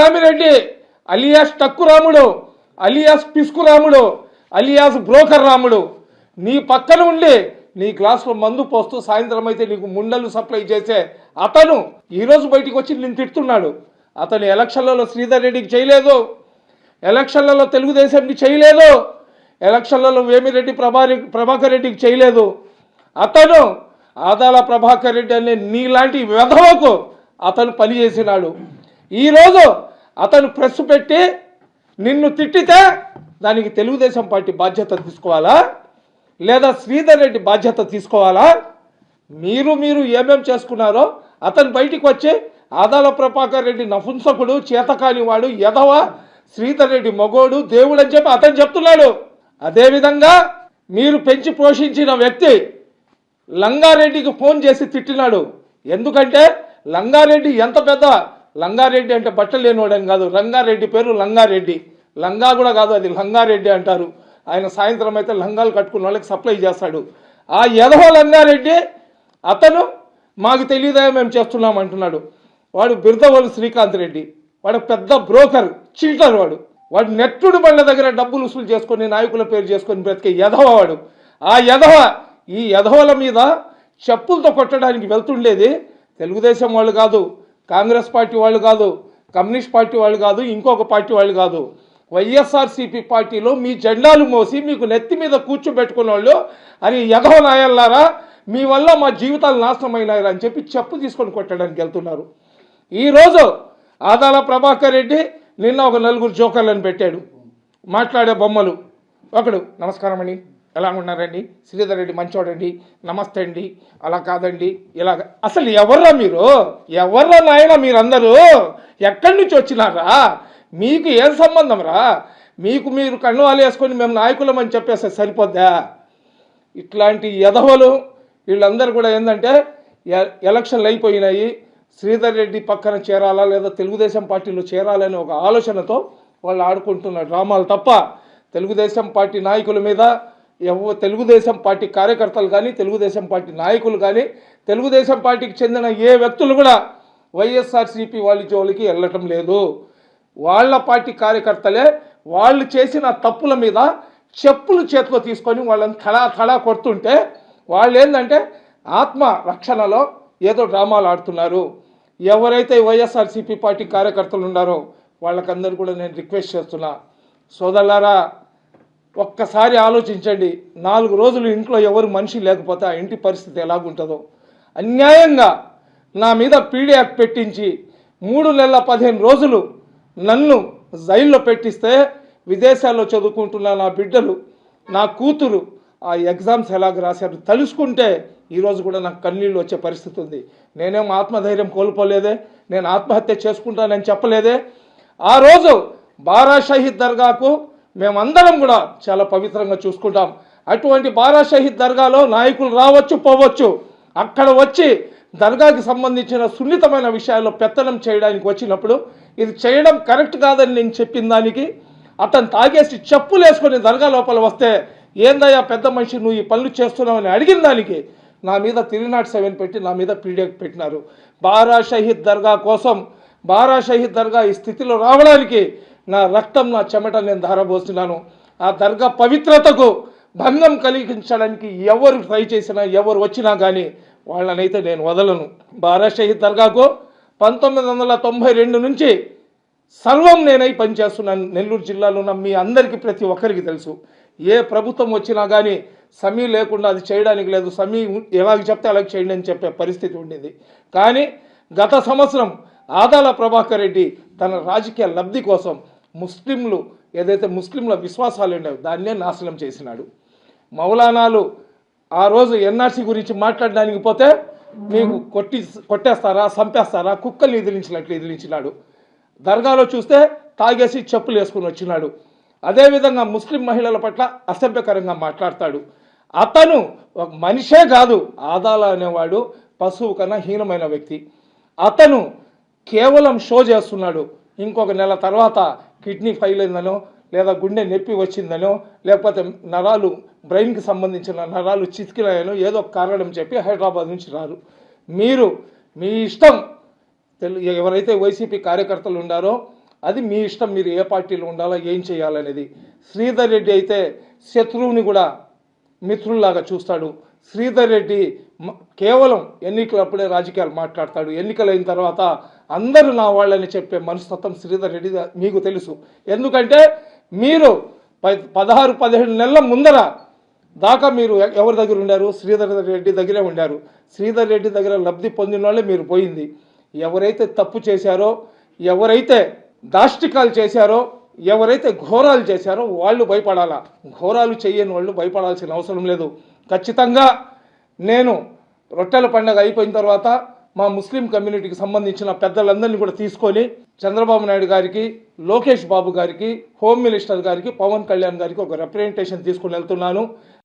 Ramireddy alias Takku Ramudu alias Pisku Ramudu alias broker రాముడు. నీ పక్కన ఉండి నీ గ్లాసులో మందు పోస్తూ సాయంత్రం అయితే నీకు ముండలు సప్లై చేసే అతను ఈరోజు బయటికి వచ్చి నేను తిడుతున్నాడు. అతను ఎలక్షన్లలో శ్రీధర్ రెడ్డికి చేయలేదు. ఎలక్షన్లలో తెలుగుదేశంకి చేయలేదు. ఎలక్షన్లలో వేమిరెడ్డి ప్రభారి ప్రభాకర్ రెడ్డికి చేయలేదు. అతను ఆదాల ప్రభాకర్ రెడ్డి అనే నీలాంటి వెధవకు అతను పనిచేసినాడు. ఈరోజు అతను ప్రెస్ పెట్టి నిన్ను తిట్టితే దానికి తెలుగుదేశం పార్టీ బాధ్యత తీసుకోవాలా? లేదా శ్రీధర్ రెడ్డి బాధ్యత తీసుకోవాలా? మీరు మీరు ఏమేం చేసుకున్నారో అతను బయటికి వచ్చి ఆదాల ప్రభాకర్ రెడ్డి నపుంసకుడు చేతకాని వాడు ఎదవ శ్రీధర్ రెడ్డి మగోడు దేవుడు అని చెప్పి అతను చెప్తున్నాడు. అదేవిధంగా మీరు పెంచి పోషించిన వ్యక్తి లంగారెడ్డికి ఫోన్ చేసి తిట్టినాడు. ఎందుకంటే లంగారెడ్డి ఎంత పెద్ద లంగారెడ్డి అంటే బట్టలు లేనివాడని కాదు. రంగారెడ్డి పేరు లంగారెడ్డి. లంగా కూడా కాదు అది లంగారెడ్డి అంటారు. ఆయన సాయంత్రం అయితే లంగాలు కట్టుకున్న వాళ్ళకి సప్లై చేస్తాడు. ఆ యదవ లంగారెడ్డి అతను మాకు తెలియదా మేము చేస్తున్నాం అంటున్నాడు. వాడు బిర్దవోలు శ్రీకాంత్ రెడ్డి. వాడు పెద్ద బ్రోకర్ చిల్టర్ వాడు. వాడు నెట్టుడు బండ్ల దగ్గర డబ్బులు వసూలు చేసుకొని నాయకుల పేరు చేసుకొని బ్రతికే యధవ వాడు. ఆ యధవ ఈ యధవల మీద చెప్పులతో కొట్టడానికి వెళ్తుండేది తెలుగుదేశం వాళ్ళు కాదు. కాంగ్రెస్ పార్టీ వాళ్ళు కాదు కమ్యూనిస్ట్ పార్టీ వాళ్ళు కాదు ఇంకొక పార్టీ వాళ్ళు కాదు. వైఎస్ఆర్సీపీ పార్టీలో మీ జెండాలు మోసి మీకు నెత్తి మీద కూర్చోబెట్టుకున్న వాళ్ళు అని ఎగవ నాయల్లారా మీ వల్ల మా జీవితాలు నాశనమైనాయి అని చెప్పి చెప్పు తీసుకొని కొట్టడానికి వెళ్తున్నారు. ఈరోజు ఆదాల ప్రభాకర్ రెడ్డి నిన్న ఒక నలుగురు జోకర్లను పెట్టాడు. మాట్లాడే బొమ్మలు. ఒకడు నమస్కారం అండి ఎలా ఉన్నారండి? శ్రీధర్ రెడ్డి మంచోడండి నమస్తే అండి అలా కాదండి ఇలా అసలు ఎవర్రా మీరు? ఎవర్రా నాయన మీరందరూ? ఎక్కడి నుంచి వచ్చినారా? మీకు ఏం సంబంధం రా మీకు మీరు కన్నువాలు వేసుకొని మేము నాయకులం అని చెప్పేస్తే సరిపోద్దా? ఇట్లాంటి ఎదవలు వీళ్ళందరూ కూడా ఏంటంటే ఎ- ఎలక్షన్లు అయిపోయినాయి శ్రీధర్ రెడ్డి పక్కన చేరాలా లేదా తెలుగుదేశం పార్టీలో చేరాలని ఒక ఆలోచనతో వాళ్ళు ఆడుకుంటున్న డ్రామాలు తప్ప తెలుగుదేశం పార్టీ నాయకుల మీద ఎవ తెలుగుదేశం పార్టీ కార్యకర్తలు కానీ తెలుగుదేశం పార్టీ నాయకులు కానీ తెలుగుదేశం పార్టీకి చెందిన ఏ వ్యక్తులు కూడా వైఎస్ఆర్సీపీ వాళ్ళ జోలికి వెళ్ళటం లేదు. వాళ్ళ పార్టీ కార్యకర్తలే వాళ్ళు చేసిన తప్పుల మీద చెప్పులు చేతిలో తీసుకొని వాళ్ళని తలా తలా కొడుతుంటే వాళ్ళు ఏంటంటే ఆత్మ రక్షణలో ఏదో డ్రామాలు ఆడుతున్నారు. ఎవరైతే వైఎస్ఆర్సీపీ పార్టీ కార్యకర్తలు ఉన్నారో వాళ్ళకందరూ కూడా నేను రిక్వెస్ట్ చేస్తున్నా. సోదరులారా ఒక్కసారి ఆలోచించండి. నాలుగు రోజులు ఇంట్లో ఎవరు మనిషి లేకపోతే ఆ ఇంటి పరిస్థితి ఎలాగుంటుందో. అన్యాయంగా నా మీద పీడీ యాక్ట్ పెట్టించి మూడు నెలల పదిహేను రోజులు నన్ను జైల్లో పెట్టిస్తే విదేశాల్లో చదువుకుంటున్న నా బిడ్డలు నా కూతురు ఆ ఎగ్జామ్స్ ఎలాగ రాశారు తలుసుకుంటే ఈరోజు కూడా నాకు కన్నీళ్ళు వచ్చే పరిస్థితి ఉంది. నేనేం ఆత్మధైర్యం కోల్పోలేదే నేను ఆత్మహత్య చేసుకుంటానని చెప్పలేదే. ఆ రోజు బారా షహీద్ దర్గాకు మేమందరం కూడా చాలా పవిత్రంగా చూసుకుంటాం. అటువంటి బారా షహీద్ దర్గాలో నాయకులు రావచ్చు పోవచ్చు. అక్కడ వచ్చి దర్గాకి సంబంధించిన సున్నితమైన విషయాల్లో పెత్తనం చేయడానికి వచ్చినప్పుడు ఇది చేయడం కరెక్ట్ కాదని నేను చెప్పిన దానికి అతను తాగేసి చెప్పులు వేసుకొని దర్గా లోపల వస్తే ఏందయ్యా పెద్ద మనిషి నువ్వు ఈ పనులు చేస్తున్నావని అడిగిన దానికి నా మీద త్రీ నాట్ సెవెన్ పెట్టి నా మీద పీడిఎఫ్ పెట్టినారు. బారా షహీద్ దర్గా కోసం బారా షహీద్ దర్గా ఈ స్థితిలో రావడానికి నా రక్తం నా చెమట నేను ధారబోస్తున్నాను ఆ దర్గా పవిత్రతకు భంగం కలిగించడానికి ఎవరు ట్రై చేసినా ఎవరు వచ్చినా కానీ వాళ్ళనైతే నేను వదలను. బారాషహీద్ దర్గాకు పంతొమ్మిది వందల తొంభై రెండు నుంచి సర్వం నేనై పనిచేస్తున్నాను. నెల్లూరు జిల్లాలో ఉన్న మీ అందరికీ ప్రతి ఒక్కరికి తెలుసు. ఏ ప్రభుత్వం వచ్చినా కానీ సమీ లేకుండా అది చేయడానికి లేదు. సమీ ఎలాగ చెప్తే అలాగ చేయండి అని చెప్పే పరిస్థితి ఉండేది. కానీ గత సంవత్సరం ఆదాల ప్రభాకర్ రెడ్డి తన రాజకీయ లబ్ధి కోసం ముస్లింలు ఏదైతే ముస్లింల విశ్వాసాలు ఉండేవి దాన్నే నాశనం చేసినాడు. మౌలానాలు ఆ రోజు ఎన్ఆర్సీ గురించి మాట్లాడడానికి పోతే మీకు కొట్టి కొట్టేస్తారా చంపేస్తారా కుక్కల్ని ఎదిరించినట్లు ఎదిరించినాడు. దర్గాలో చూస్తే తాగేసి చెప్పులు వేసుకుని వచ్చినాడు. అదేవిధంగా ముస్లిం మహిళల పట్ల అసభ్యకరంగా మాట్లాడతాడు. అతను ఒక మనిషే కాదు ఆదాల అనేవాడు పశువు కన్నా హీనమైన వ్యక్తి. అతను కేవలం షో చేస్తున్నాడు. ఇంకొక నెల తర్వాత కిడ్నీ ఫెయిల్ అయిందనో లేదా గుండె నొప్పి వచ్చిందనో లేకపోతే నరాలు బ్రెయిన్కి సంబంధించిన నరాలు చితికినాయనో ఏదో ఒక కారణం చెప్పి హైదరాబాద్ నుంచి రారు. మీరు మీ ఇష్టం తెలు ఎవరైతే వైసీపీ కార్యకర్తలు ఉండారో అది మీ ఇష్టం మీరు ఏ పార్టీలో ఉండాలో ఏం చేయాలనేది. శ్రీధర్ రెడ్డి అయితే శత్రువుని కూడా మిత్రుల్లాగా చూస్తాడు. శ్రీధర్ రెడ్డి కేవలం ఎన్నికలప్పుడే రాజకీయాలు మాట్లాడతాడు. ఎన్నికలైన తర్వాత అందరూ నా వాళ్ళని చెప్పే మనస్తత్వం శ్రీధర్ రెడ్డి మీకు తెలుసు. ఎందుకంటే మీరు ప- పదహారు పదిహేడు నెలల ముందర దాకా మీరు ఎవరి దగ్గర ఉండారు? శ్రీధర్ రెడ్డి దగ్గరే ఉండారు. శ్రీధర్ రెడ్డి దగ్గర లబ్ధి పొందిన వాళ్ళే మీరు పోయింది. ఎవరైతే తప్పు చేశారో ఎవరైతే దాష్టికాలు చేశారో ఎవరైతే ఘోరాలు చేశారో వాళ్ళు భయపడాలా? ఘోరాలు చేయని వాళ్ళు భయపడాల్సిన అవసరం లేదు. ఖచ్చితంగా నేను రొట్టెల పండగ అయిపోయిన తర్వాత మా ముస్లిం కమ్యూనిటీకి సంబంధించిన పెద్దలందరినీ కూడా తీసుకొని చంద్రబాబు నాయుడు గారికి లోకేష్ బాబు గారికి హోమ్ మినిస్టర్ గారికి పవన్ కళ్యాణ్ గారికి ఒక రిప్రజెంటేషన్ తీసుకుని వెళ్తున్నాను.